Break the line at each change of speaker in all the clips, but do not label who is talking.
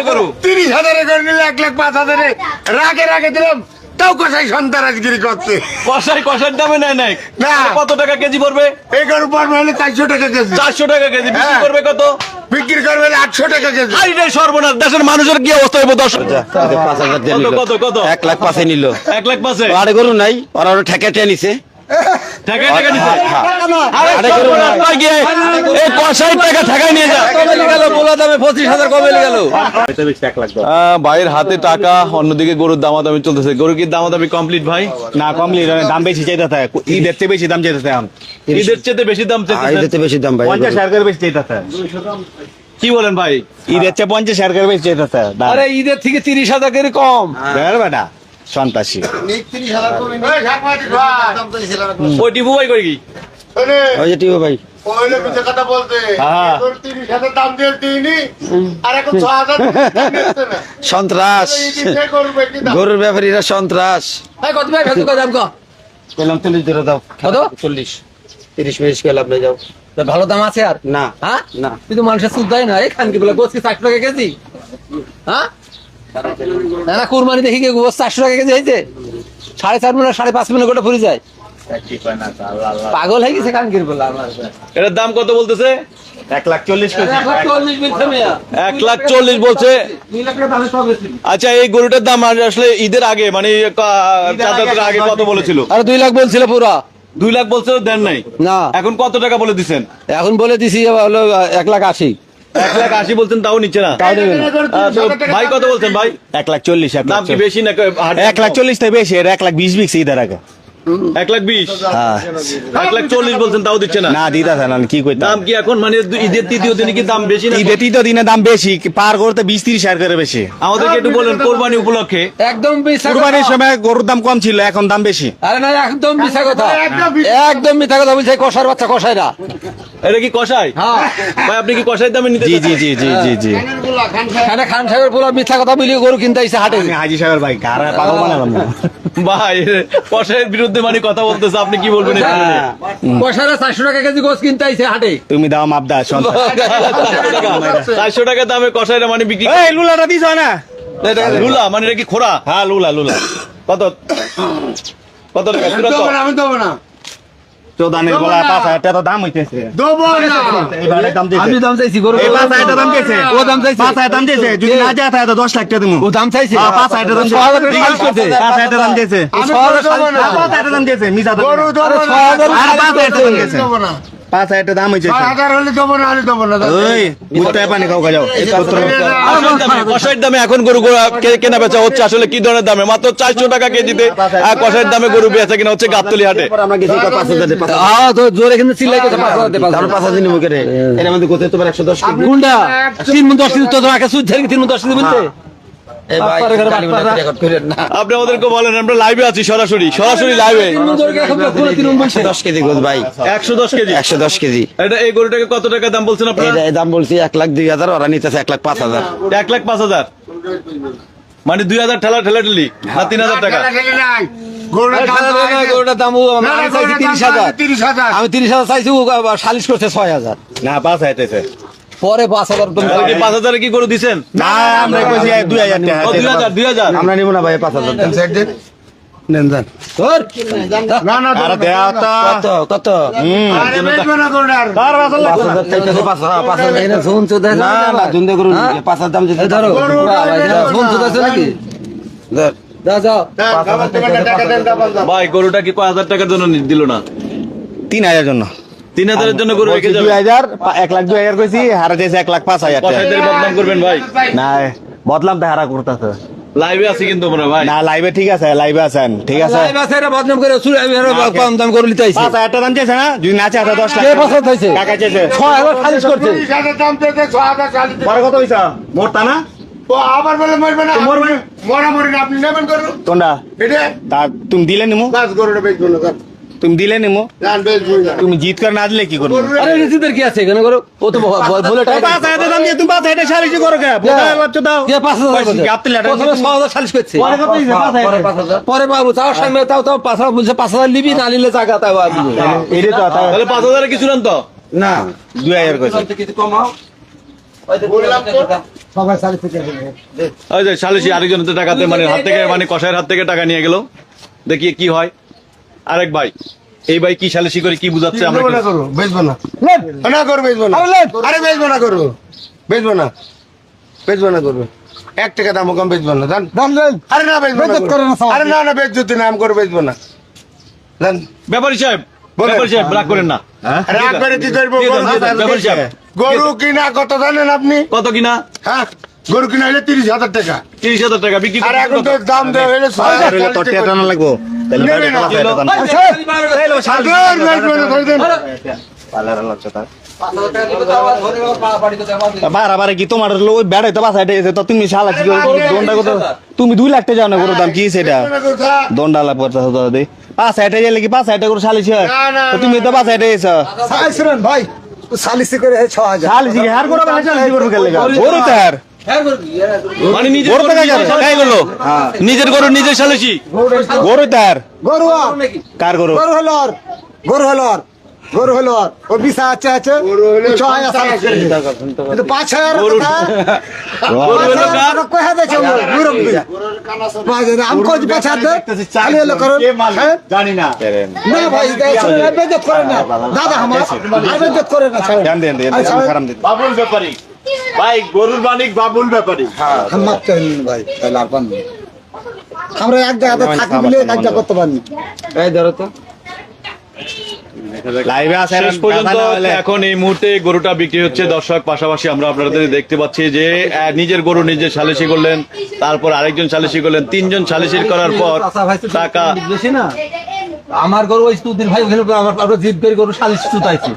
হাজারের গরু।
তিরিশ হাজারে করে নিলে এক লাখ পাঁচ হাজারে। রাগে রাগে দিলাম তাও কোথায় সন্তারাজগিরি করছে
কষাই কষার দামে নেয় নাই?
না।
কত টাকা কেজি পড়বে?
এই গরু পড়বে হলে চারশো টাকা কেজি।
চারশো টাকা কেজি বিক্রি
হ্যাঁ।
করবে কত?
বিক্রি করবে আটশো টাকা কেজি।
আরে রে সর্বনাশ দেশের মানুষের কি অবস্থা হইব দশ
পাঁচ হাজার
কত, কত, কত?
এক লাখ পাঁচে নিল।
এক লাখ পাঁচে?
আরে গরু নাই ওরা ঠেকা টেনে নিছে।
টাকা টাকা নিছে আরে
আরে গরু
সর্বনাশ, গিয়ে এই কষাই টাকা ঠেকাই নিয়ে যা।
গেল বলা দামে পঁচিশ হাজার গেল?
ভাইয়ের হাতে টাকা অন্যদিকে গরুর দামাদামি চলতেছে। গরু কি দামাদামি কমপ্লিট ভাই?
না কমলি দাম বেশি চাইতে থাকে ঈদের চেয়ে বেশি দাম চাইতে থাকে
ঈদের চেয়ে বেশি দাম চাইতেছে।
এটাতে বেশি দাম ভাই
হাজার বেশি চাইতে থাকে
কি বলেন ভাই?
ঈদের চেয়ে পঞ্চাশ হাজার বেশি চাইতে থাকে
আরে ঈদের থেকে তিরিশ হাজার করে কম।
বেটা। সন্তাসী
ওই টিপু ভাই কই কি
ওই যে টিপু ভাই।
হ্যাঁ।
এখন না।
সন্ত্রাস? গরুর ব্যাপারীরা সন্ত্রাস। চল্লিশ ধরে দাও।
কত?
চল্লিশ। তিরিশ মিনিট না যাও।
তা ভালো দাম আছে আর?
না
হ্যাঁ?
না।
তুই তো মানুষের সুদ দেয় না। এই খানকি বলে গোস কি টাকা কেজি? হ্যাঁ? না না কুরবানি দেখি কি চারশো টাকা কেজি হয়েছে। সাড়ে চার মিনিট সাড়ে পাঁচ মিনিট গোটা ফুরি যায়। পাগল হয়ে গেছে খানকির বলে
এটার দাম কত বলতেছে?
এক লাখ চল্লিশ।
এক লাখ চল্লিশ বলছে। আচ্ছা এই গরুটার দাম আসলে ঈদের আগে মানে আগে কত বলেছিল?
আরে দুই লাখ বলছিল পুরো।
দুই লাখ বলছিল দেন নাই।
না।
এখন কত টাকা বলে দিছেন?
এখন বলে দিছি হলো এক লাখ আশি।
এক লাখ আশি বলছেন তাও নিচ্ছে না।
তাও
ভাই কত বলছেন ভাই?
এক লাখ চল্লিশ এক লাখ।
বেশি না
এক লাখ চল্লিশ থেকে বেশি এর এক লাখ বিশ বিক্স ঈদের আগে।
এক লাখ বিশ।
হ্যাঁ।
এক লাখ চল্লিশ বলছেন তাও দিচ্ছে না।
না দিতে না কি কইতাম?
দাম কি এখন? মানে ঈদের তৃতীয় দিনে কি দাম বেশি না
ঈদের তৃতীয় দিনে দাম বেশি পার করতে বিশ তিরিশ হাজার করে বেশি।
আমাদেরকে একটু বলেন কোরবানি উপলক্ষে।
একদম মিথ্যা
সময় গরুর দাম কম ছিল এখন দাম বেশি।
আরে না একদম মিথ্যা কথা।
একদম মিথ্যা।
কথা বলছে কষার বাচ্চা কষাইরা
এটা কি কষাই?
হ্যাঁ।
ভাই আপনি কি কষাই দামে নিতে
জি জি জি জি জি জি।
খান খান।
সাহেবের পুরো মিথ্যা কথা বলি গরু কিনতে আইসে হাটে।
হাজি সাহেবের ভাই কার পাগল বানালাম না।
ভাই কষাইয়ের বিরুদ্ধে মানে কথা বলতেছে আপনি কি বলবেন
কষারা চারশো টাকা কেজি গোস কিনতে আইসে হাটে।
তুমি দাও
চারশো টাকা দামে কষাইরা মানে বিক্রি
লুলাটা দিছ না?
লুলা মানে এটা কি খোরা
হ্যাঁ লুলা লুলা।
কত? কত টাকা?
আমি দেবো না।
চৌদানের
দেবো
বলা। পাঁচ হাজার টাকা দাম হইতেছে।
দেবো
আমি দাম চাইছি গরু
এই পাঁচ হাজার টাকা দাম
ও দাম চাইছে।
পাঁচ হাজার দাম দিয়েছে। যদি না যায় তাহলে দশ লাখ টাকা দিমু।
ও দাম চাইছে?
হ্যাঁ, পাঁচ হাজার টাকা দাম
ছ
দিয়েছে। পাঁচ হাজার টাকা দাম দিয়েছে।
আমি
ছ হাজার
দেবো না।
আর পাঁচ হাজার দাম মিজা দাম।
দেবো
পাঁচ হাজার দাম দিয়েছে।
দেবো না।
পাঁচ হাজার টাকা দাম হয়েছে পানি খাও
কষাইয়ের দামে এখন গরু কেনা বেচা হচ্ছে আসলে কি ধরনের দামে? মাত্র চারশো টাকা কেজিতে। আর কষাইয়ের দামে গরু বেচা কিনা হচ্ছে গাবতলি হাটে।
জোরে কিন্তু চিল্লাই কথা পাঁচ হাজার পাঁচ হাজার।
নিবো কেটে। এর মধ্যে কোথায় তোমার একশো দশ
তিন দশ কেজি তো তোমাকে সুদ তিন দশ বলতে
আপনি আমাদেরকে বলেন আমরা লাইভে আছি সরাসরি সরাসরি লাইভে
তিন দরকার এখন পুরো তিন বলছে
একশো দশ কেজি গোদ ভাই।
একশো দশ কেজি?
একশো দশ কেজি।
এটা এই গরুটাকে কত টাকা দাম বলছেন আপনারা?
দাম বলছি এক লাখ দুই হাজার ওরা নিতেছে এক লাখ পাঁচ হাজার।
এক লাখ পাঁচ হাজার? মানে দুই হাজার ঠেলা ঠেলা ঠেলি? না তিন হাজার টাকা?
আমি তিরিশ হাজার। চাইছি সালিশ করছে ছয় হাজার।
না পাঁচ হাজার
পরে পাঁচ হাজার তুমি
তাহলে কি পাঁচ হাজারে কি গরু দিছেন?
না আমরা কইছি দুই হাজার টাকা
দুই হাজার দুই হাজার।
আমরা নিবো না ভাই পাঁচ হাজার।
না, না,
কত কত? পাঁচ হাজার দাম যদি
ধরো। নাকি।
ভাই গরুটা কি পাঁচ হাজার টাকার জন্য দিল না?
তিন হাজার জন্য।
তিন হাজারের জন্য গরু রেখে যাবে
দুই হাজার এক লাখ দুই হাজার কইছি হারা দিয়েছে এক লাখ পাঁচ হাজার
বদনাম করবেন ভাই।
না বদলাম তো হারা করতেছে।
লাইভে আছি কিন্তু আমরা ভাই।
না লাইভে ঠিক আছে লাইভে আছেন ঠিক আছে।
লাইভ আছে, এরা বদনাম করে চুরি আমি কম দাম করে লিতে আইছি।
পাঁচ হাজার টাকা দাম চেয়েছে না? যদি না চায় দশ লাখ
কে পাঁচ হাজার চাইছে
কাকা চেয়েছে
ছয় হাজার সালিশ করছে।
তিরিশ হাজার দাম চেয়েছে, ছ হাজার চালিয়ে দিন।
পরে মোরতা না?
ও আবার বলে মরবে না
মরবে।
মরা মরি না আপনি নেবেন করুন
তোমরা
এটা
তা তুমি দিলে নিমু।
না যান।
তুমি দিলে নিমু
না
তুমি জিত করে না দিলে কি করব?
আরে রসিদের কি আছে? এখানে করো। ও তো বলে টাকা
পাঁচ হাজার দাম দিয়ে তুমি পাঁচ হাজার করো কে? বাচ্চা দাও।
কে পাঁচ হাজার করছে?
গাপ্তি লাটা
প্রথমে ছ হাজার সালিশ করছে।
পরে কত? পাঁচ হাজার।
পরে বাবু তাও সামনে তাও তাও পাঁচ হাজার বলছে পাঁচ হাজার নিবি না নিলে জায়গা তাও।
তো তাও
তাহলে পাঁচ হাজার কিছু নেন তো?
না।
দুই হাজার কইছে।
কিছু কমাও
আরেকজনের টাকাতে মানে হাত থেকে মানে কষায়ের হাত থেকে টাকা নিয়ে গেল। দেখি কি হয়। আরেক ভাই এই ভাই কি সালিসি করে কি বুঝাচ্ছে আমরা
বেচবো না করব বেচবো না। না করব বেচবো না। আরে বেচবো না করব বেচবো না। বেচবো না করব এক টাকা দাম কম বেচবো না। জান
দাম দেন।
আরে না বেচবো না
করে। না।
আরে না না বেচতে নাম করে বেচবো না। জান
ব্যাপারী সাহেব। ব্যাপারী সাহেব রাগ করেন না।
রাগ করে কি করব
দিয়ে দেন, ব্যাপারী সাহেব।
গরু কিনা কত জানেন আপনি?
কত কিনা?
হ্যাঁ? গরু কিনা হলে তিরিশ হাজার টাকা।
তিরিশ হাজার টাকা বিক্রি
আর এখন তো দাম দেওয়া হলে ছয় হাজার টাকা।
না লাগবো। তাহলে
নেবে না।
পাঁচ হাজার টাকা দাম।
ধর, বেচবো না, ধর দেন।
বারে কি তোমার লো- ওই বেড়াই তো এসে তো তুমি শালা কি দন্ডা কত তুমি দুই লাখ টাকা জানো করো দাম কি সেটা?
বেচবো না কথা।
দন্ডা লাখ পঞ্চাশ হাজার দে পাঁচ হাজার টাকা গেলে কি পাঁচ হাজার টাকা করে
না, না,
তো তুমি তো পাঁচ হাজার টাকা
শুনেন ভাই। সালিসি করে ছ হাজার।
হার করে বাসা গেলে
মানে নিজের
গরু টাকা
নিজের
কেন?
নিজের গরু নিজের সালিসি
গরু তো হার
গরু আর,
কার গরু?
গরু হলো আর, গরু হলো আর, গরু হলো আর। ও বিশা আছে আছে।
গরু হলে
করে দিন। কিন্তু পাঁচ হাজার
গরু হলো কার?
কয় হাজার আছে পাঁচ হাজার, আমি কই পাঁচ হাজার দে, হলো করো। হ্যাঁ?
জানি না।
না ভাই বেজত করে না। দাদা আমার বেজত করে না ছাড়েন।
দেন দেন দেন
আরে ছাড়েন।
খারাপ দেন
বাবুল ব্যাপারী। ভাই গরুর মালিক বাবুল ব্যাপারী।
হ্যাঁ, ভাই তাহলে আর পারব আমরা এক জায়গাতে থাকি বলে কাজটা করতে পারি
এই ধরো তো।
লাইভে
শেষ পর্যন্ত এখন এই মুহূর্তে গরুটা বিক্রি হচ্ছে। দর্শক পাশাপাশি আমরা আপনাদের দেখতে পাচ্ছি যে নিজের গরু নিজে সালিসি করলেন তারপর আরেকজন সালিসি করলেন। তিনজন সালিসি করার পর
ভাই
টাকা
আমার গরু ওই ভাই ওখানে আমার জিপ গরু সালিশ চুতাইছে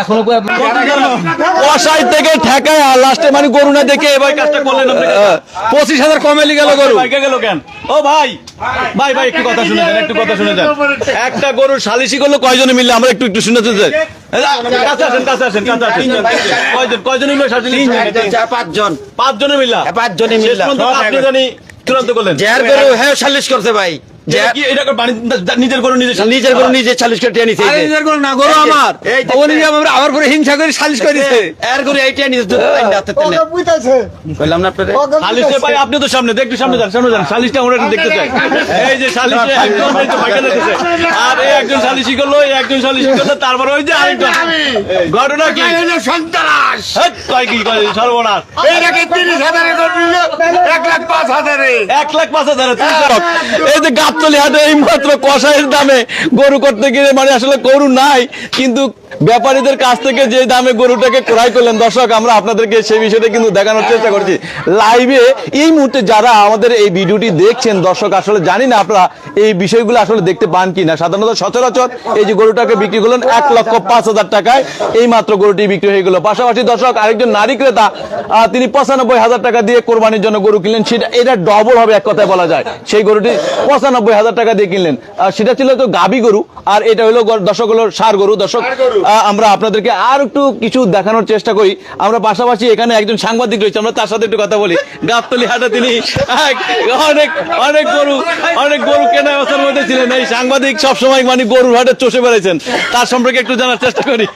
এখনও কই আপনি
কষাই থেকে ঠেকায় আর লাস্টে মানে গরু না দেখে এবার কাজটা করলেন
পঁচিশ হাজার কমে গেল গরু।
গেল কেন? ও ভাই ভাই ভাই একটু কথা শুনে যান একটু কথা শুনে যান একটা গরু সালিসি করল কয়জনে মিললে? আমরা একটু একটু শুনেতে চাই কাছে আসেন কাছে আসেন কাছে আসেন। কয়জন কয়জনে মিলে সালিসি
পাঁচজন।
পাঁচজনে মিললা?
পাঁচজনে
আপনি জানি চূড়ান্ত করলেন।
গরু হ্যাঁ সালিশ করছে ভাই।
নিজের গরু নিজে
নিজের গরু নিজে সালিশ করে নিছে
নিজের গরু না গরু আমার। ও নিজে আমার আমার পরে হিংসা করে সালিশ করেছে।
এর গরু এইটা নিছে হাতে তেনে
ওকে
না আপনাদের
সালিশে ভাই আপনি তো সামনে দেখতে সামনে যান সামনে যান। সালিশটা আমরা দেখতে চাই। এই যে সালিশে একজন এই তো ভাইকে দেখতেছে আর এই একজন সালিশি করল এই একজন সালিশি করল তারপর ওই যে আরেকজন। ঘটনা কি?
সন্ত্রাস।
কয় কি কয় সর্বনাশ।
এর আগে তিরিশ হাজারে গরু নিল এক লাখ পাঁচ হাজারে।
এক লাখ পাঁচ হাজার এই যে গাবতলি হাটে এই মাত্র কষাইয়ের দামে গরু করতে গিয়ে মানে আসলে গরু নাই কিন্তু ব্যাপারীদের কাছ থেকে যে দামে গরুটাকে ক্রয় করলেন, দর্শক, আমরা আপনাদেরকে সেই বিষয়টা কিন্তু দেখানোর চেষ্টা করছি। লাইভে এই মুহূর্তে যারা আমাদের এই ভিডিওটি দেখছেন, দর্শক, আসলে জানি না আপনারা এই বিষয়গুলো আসলে দেখতে পান কি না সাধারণত সচরাচর এই যে গরুটাকে বিক্রি করলেন এক লক্ষ পাঁচ হাজার টাকায়, এই মাত্র গরুটি বিক্রি হয়ে গেল। পাশাপাশি, দর্শক, আরেকজন নারী ক্রেতা তিনি পঁচানব্বই হাজার টাকা দিয়ে কোরবানির জন্য গরু কিনলেন। সেটা, এটা ডবল হবে এক কথায় বলা যায়। সেই গরুটি পঁচানব্বই হাজার টাকা দিয়ে কিনলেন। সেটা ছিল তো গাবি গরু, আর এটা হলো দর্শক, হলো সার গরু। দর্শক আমরা আপনাদেরকে আর একটু কিছু দেখানোর চেষ্টা করি। আমরা পাশাপাশি এখানে একজন সাংবাদিক রয়েছে আমরা তার সাথে একটু কথা বলি। গাবতলি হাটে তিনি অনেক অনেক গরু অনেক গরু কেনা বছর মধ্যে ছিলেন। এই সাংবাদিক সবসময় মানে গরুর হাটে চষে বেড়েছেন তার সম্পর্কে একটু জানার চেষ্টা করি।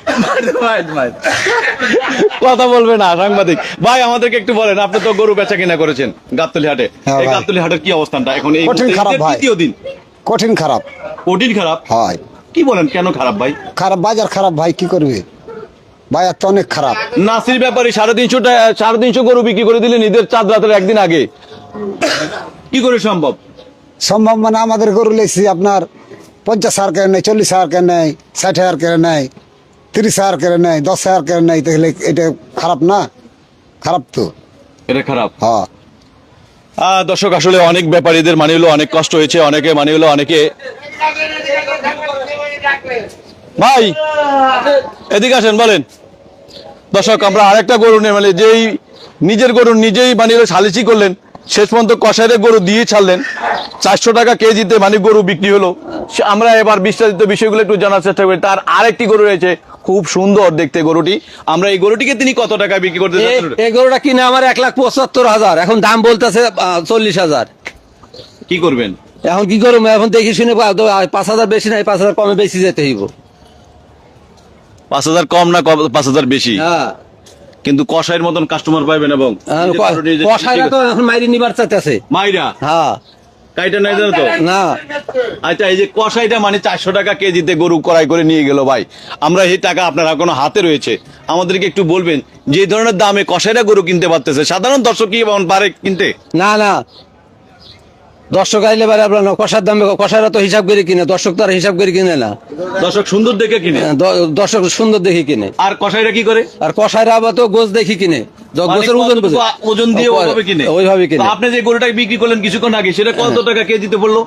কথা বলবে না সাংবাদিক। ভাই আমাদেরকে একটু বলেন আপনি তো গরু বেচা কিনা করেছেন গাবতলি হাটে।
হ্যাঁ
এই। গাবতলি হাটের কি অবস্থানটা? এখন এই
কঠিন খারাপ ভাই।
তৃতীয় দিন।
কঠিন খারাপ।
কঠিন খারাপ?
হয়।
কি বলেন কেন খারাপ ভাই?
খারাপ বাজার খারাপ ভাই কি করবে? বাজার তো অনেক খারাপ।
নাসির ব্যাপারে সাড়ে তিনশো সাড়ে তিনশো গরু বিক্রি করে দিলেন ঈদের চাঁদ রাতের একদিন আগে। কি করে সম্ভব?
সম্ভব মানে আমাদের গরু লেছি আপনার পঞ্চাশ হাজার কেড়ে নেয় চল্লিশ হাজার কেড়ে নেয় ষাট হাজার কেড়ে নেয় তিরিশ হাজার কেড়ে নেয় দশ হাজার কেড়ে নেয় তাহলে এটা খারাপ না? খারাপ তো।
এটা খারাপ।
হ্যাঁ।
দর্শক আসলে অনেক ব্যাপারীদের মানে হলো অনেক কষ্ট হয়েছে অনেকে মানে হলো অনেকে ভাই এদিকে আসেন বলেন। দর্শক আমরা আরেকটা গরু নিয়ে মানে যেই নিজের গরু নিজেই হলো সালিসি করলেন শেষ পর্যন্ত কষাইয়ের গরু দিয়ে ছাড়লেন চারশো টাকা কেজিতে মানে গরু বিক্রি হলো। আমরা এবার বিস্তারিত বিষয়গুলো একটু জানার চেষ্টা করি। তার আরেকটি গরু রয়েছে খুব সুন্দর দেখতে গরুটি। আমরা এই গরুটিকে তিনি কত টাকা বিক্রি করতে
এই গরুটা কিনে আমার এক লাখ পঁচাত্তর হাজার। এখন দাম বলতেছে চল্লিশ হাজার।
কি করবেন?
এখন কি করব? এখন দেখি শুনে পাঁচ হাজার বেশি নাই পাঁচ হাজার কমে বেশি যেতে হইব।
পাঁচ হাজার কম না পাঁচ হাজার বেশি।
হ্যাঁ
কিন্তু কষাইয়ের মতন কাস্টমার পাইবেন এবং
আর
নিজে
ক-
গরু
কষাইরা তো এখন মাইরি নিবার চাইতেছে।
মাইরা?
হ্যাঁ।
কাইটা নাই জানো তো?
না।
আচ্ছা এই যে কষাইটা মানে চারশো টাকা কেজিতে গরু করাই করে নিয়ে গেল ভাই। আমরা এই টাকা আপনার এখনও হাতে রয়েছে। আমাদেরকে একটু বলবেন যে ধরনের দামে কষাইটা গরু কিনতে পারতেছে সাধারণ দর্শক কি পারে কিনতে?
না না। দর্শক আইলে পারে আপনার কষার দামে কষাইরা তো হিসাব করে কিনে দর্শক তো আর হিসাব করে কিনে না।
দর্শক সুন্দর দেখে কিনে।
দর্শক সুন্দর দেখি কিনে।
আর কষাইটা কি করে?
আর কষাইরা আবার তো গোছ দেখি কিনে।
মানে
গোছের ওজন
ওজন দিয়ে ওইভাবে কিনে?
ওইভাবে কিনে।
আপনি যে গরুটাকে বিক্রি করলেন কিছুক্ষণ আগে সেটা কত টাকা কেজিতে পড়ল?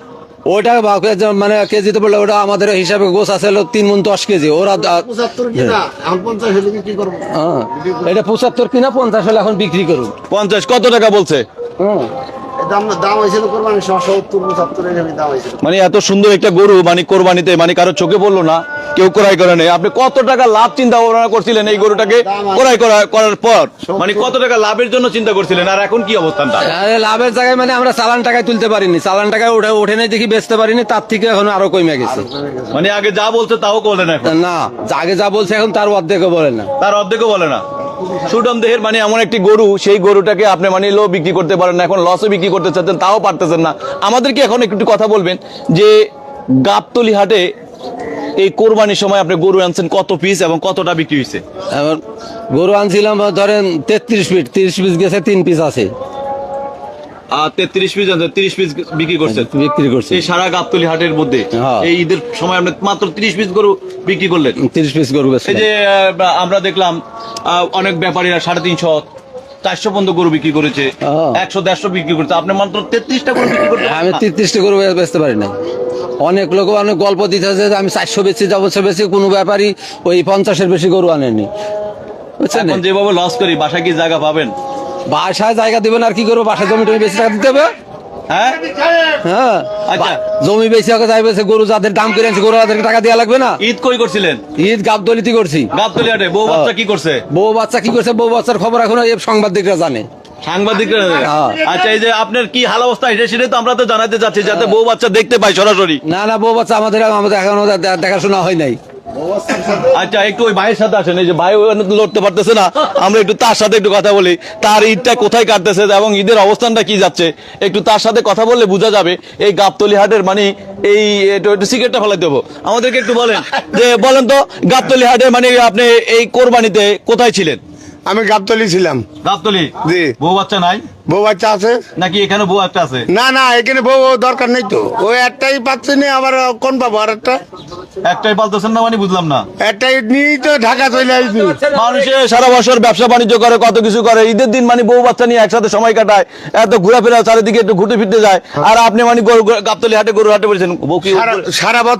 কেজি- মানে কেজিতে বললে ওটা আমাদের হিসাবে গোছ আছে হলো তিন মন দশ কেজি। ওরা হ্যাঁ। এটা পঁচাত্তর কিনা পঞ্চাশ হলে এখন বিক্রি করুন।
পঞ্চাশ কত টাকা বলছে?
দাম দাম হয়েছিল কোরবানি সত্তর পঁচাত্তর দাম হয়েছিল।
মানে এত সুন্দর একটা গরু মানে কোরবানিতে মানে কারও চোখে পড়ল না কেউ ক্রয় করে নেই। আপনি কত টাকা লাভ চিন্তা ভাবনা করছিলেন এই গরুটাকে ক্রয় করা করার পর? মানে কত টাকা লাভের জন্য চিন্তা করছিলেন? আর এখন কি অবস্থানটা
লাভের জায়গায় মানে আমরা চালান টাকায় তুলতে পারিনি। চালান টাকায় ওঠে ওঠে নাই দেখি বেচতে পারিনি তার থেকে এখন আরও কমে গেছে।
মানে আগে যা বলছে তাও করলেন এখন?
না আগে যা বলছে এখন তার অর্ধেকও বলে না।
তার অর্ধেকও বলে না? সুডম দেহের মানে এমন একটি গরু, সেই গরুটাকে আপনি মানে লো বিক্রি করতে পারেন না, এখন লসে বিক্রি করতে চাচ্ছেন, তাও পারতেছেন না। আমাদেরকে এখন একটু কথা বলবেন যে গাবতলি হাটে এই কোরবানির সময় আপনি গরু আনছেন কত পিস এবং কতটা বিক্রি হয়েছে?
গরু আনছিলাম, ধরেন তেত্রিশ পিস তিরিশ পিস গেছে, তিন পিস আছে।
তেত্রিশ পিস তিরিশ পিস বিক্রি করছেন।
বিক্রি করছি
এই সারা গাবতলি হাটের মধ্যে
হ্যাঁ।
এই ঈদের সময় আপনি মাত্র তিরিশ পিস গরু বিক্রি করলেন।
তিরিশ পিস গরু
এই যে আমরা দেখলাম অনেক ব্যাপারীরা সাড়ে তিনশো চারশো পর্যন্ত গরু বিক্রি করেছে
হ্যাঁ।
একশো দেড়শো বিক্রি করছে। আপনি মাত্র তেত্রিশটা গরু বিক্রি করতে
আমি তিরিশটা গরু বেচতে পারি না অনেক লোক অনেক গল্প দিতে যে আমি চারশো বেশি যাব বেশি কোনো ব্যাপারই ওই পঞ্চাশের বেশি গরু আনেনি বুঝছেন
যেভাবে লস করি বাসায় কি জায়গা পাবেন?
বাসায় জায়গা দিবেন আর কি করব? বাসায় জমি টমি বেশি টাকা দিতে হবে?
হ্যাঁ?
হ্যাঁ।
আচ্ছা।
জমি বেশি হোক যাই বেশি গরু যাদের দাম করে আনছে গরু তাদেরকে টাকা দেওয়া লাগবে না?
ঈদ কই করছিলেন?
ঈদ গাবদলিতি করছি।
বউ বাচ্চা কি করছে?
বউ বাচ্চা কি করছে? বউ বাচ্চার খবর এখন এই সাংবাদিকরা জানে।
সাংবাদিকরা
হ্যাঁ।
আচ্ছা এই যে আপনার কি হাল অবস্থা এটা সেটা তো আমরা তো জানাতে চাচ্ছি যাতে বউ বাচ্চা দেখতে পাই সরাসরি।
না না বউ বাচ্চা আমাদের আমাদের এখনও দেখাশোনা হয় নাই।
আচ্ছা একটু ওই ভাইয়ের সাথে আসেন, এই যে ভাই লড়তে পারতেছে না, আমরা একটু তার সাথে একটু কথা বলি। তার ঈদটা কোথায় কাটতেছে এবং ঈদের অবস্থানটা কি যাচ্ছে? একটু তার সাথে কথা বললে বোঝা যাবে, এই গাবতলি হাটের মানে এই সিগারেটটা ফেলাই দেবো আমাদেরকে একটু বলেন। যে, বলেন তো গাবতলি হাটের মানে আপনি এই কোরবানিতে কোথায় ছিলেন?
আমি গাবতলি ছিলাম।
গাবতলি?
জি।
বউ বাচ্চা নাই?
বউ বাচ্চা আছে?
নাকি এখানে বউ একটা আছে?
না না এখানে বউ দরকার নেই তো। ওই একটাই পাচ্ছি না আবার কোন পাবো আর একটা?
একটাই পালতেছেন না মানে বুঝলাম না।
একটাই নিয়েই তো ঢাকা চলে আসছি
মানুষে সারা বছর ব্যবসা বাণিজ্য করে কত কিছু করে। ঈদের দিন মানে বউ বাচ্চা নিয়ে একসাথে সময় কাটায় এত ঘোরাফেরা চারিদিকে একটু ঘুরতে ফিরতে যায়। আর আপনি মানে গরু গাবতলি হাটে গরু হাটে বলছেন বউ কি
সারা সারা বছর